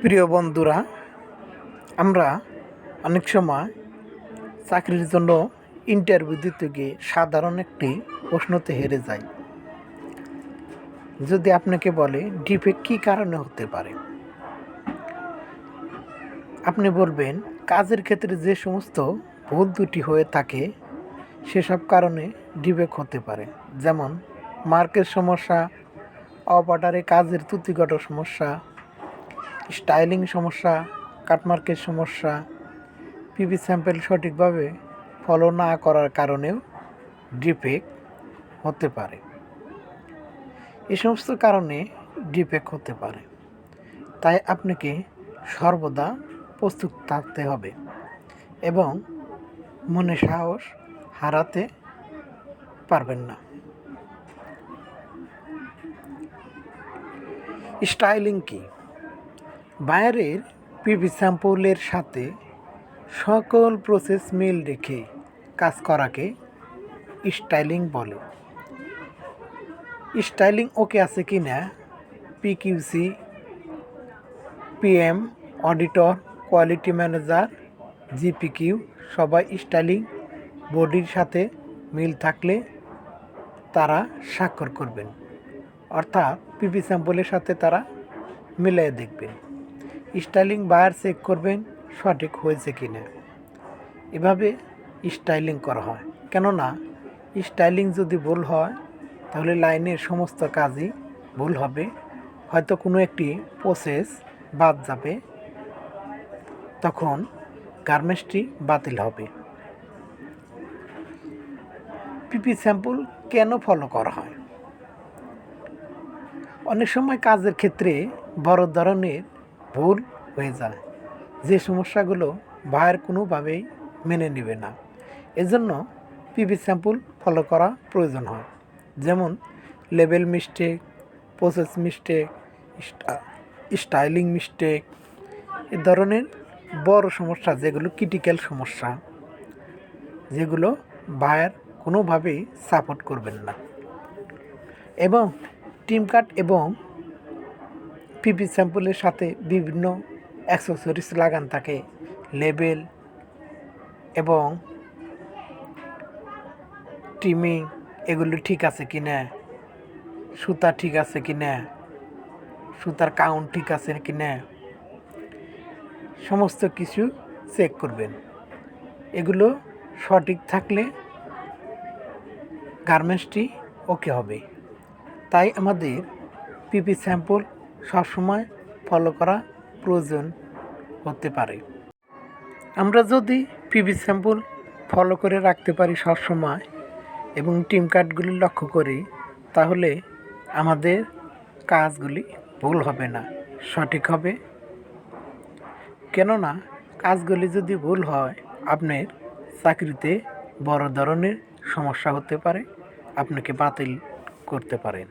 প্রিয় বন্ধুরা, আমরা অনেক সময় চাকরির জন্য ইন্টারভিউ দিতে গিয়ে সাধারণ একটি প্রশ্নতে হেরে যাই। যদি আপনাকে বলে ডিফেক্ট কী কারণে হতে পারে? আপনি বলবেন, কাজের ক্ষেত্রে যে সমস্ত ভুল দুটি হয়ে থাকে, সেসব কারণে ডিফেক্ট হতে পারে। যেমন, মার্কের সমস্যা অপাটারে কাজের ত্রুটিগত সমস্যা স্টাইলিং সমস্যা কাটমার্কের সমস্যা পিপি স্যাম্পেল সঠিকভাবে ফলো না করার কারণেও ডিফেক্ট হতে পারে। এ সমস্ত কারণে ডিফেক্ট হতে পারে। তাই আপনাকে সর্বদা প্রস্তুত থাকতে হবে এবং মনে সাহস হারাতে পারবেন না। স্টাইলিং কি? বাইরের পিভি স্যাম্পলের সাথে সকল প্রসেস মিল রেখে কাজ করাকে স্টাইলিং বলে। স্টাইলিং ওকে আছে কি না? PQC, PM, auditor, quality manager, GPQ সবাই স্টাইলিং বডির সাথে মিল থাকলে তারা স্বাক্ষর করবেন। অর্থাৎ পিপি স্যাম্পলের সাথে তারা মিলিয়ে দেখবেন। স্টাইলিং বায়ার চেক করবেন সঠিক হয়েছে কি না। এভাবে স্টাইলিং করা হয়। কেননা, স্টাইলিং যদি ভুল হয়, তাহলে লাইনের সমস্ত কাজই ভুল হবে। হয়তো কোনো একটি প্রসেস বাদ যাবে। তখন গার্মেন্টসটি বাতিল হবে। পিপি স্যাম্পল কেন ফলো করা হয়? অনেক সময় কাজের ক্ষেত্রে বড় ধরনের ভুল হয়ে যায়। যে সমস্যাগুলো ভাইয়ের কোনোভাবেই মেনে নেবে না। এজন্য পিপি স্যাম্পল ফলো করা প্রয়োজন হয়। যেমন label mistake, process mistake styling mistake, এ ধরনের বড় সমস্যা যেগুলো ক্রিটিক্যাল সমস্যা, যেগুলো ভাইয়ের কোনোভাবেই সাপোর্ট করবেন না। এবং টিম কাট এবং পিপি স্যাম্পলের সাথে বিভিন্ন অ্যাক্সেসরিজ লাগান থাকে লেবেল এবং টিমিং এগুলো ঠিক আছে কি না? সুতা ঠিক আছে কি না? সুতার কাউন্ট ঠিক আছে কি না? সমস্ত কিছু চেক করবেন। এগুলো সঠিক থাকলে গার্মেন্টসটি ওকে হবে। তাই আমাদের পিপি স্যাম্পল সবসময় ফলো করা প্রয়োজন হতে পারে। আমরা যদি পিপি স্যাম্পল ফলো করে রাখতে পারি সবসময় এবং টিম কার্ডগুলি লক্ষ্য করি, তাহলে আমাদের কাজগুলি ভুল হবে না, সঠিক হবে। কেননা কাজগুলি যদি ভুল হয়, আপনার চাকরিতে বড় ধরনের সমস্যা হতে পারে, আপনাকে বাতিল করতে পারেন।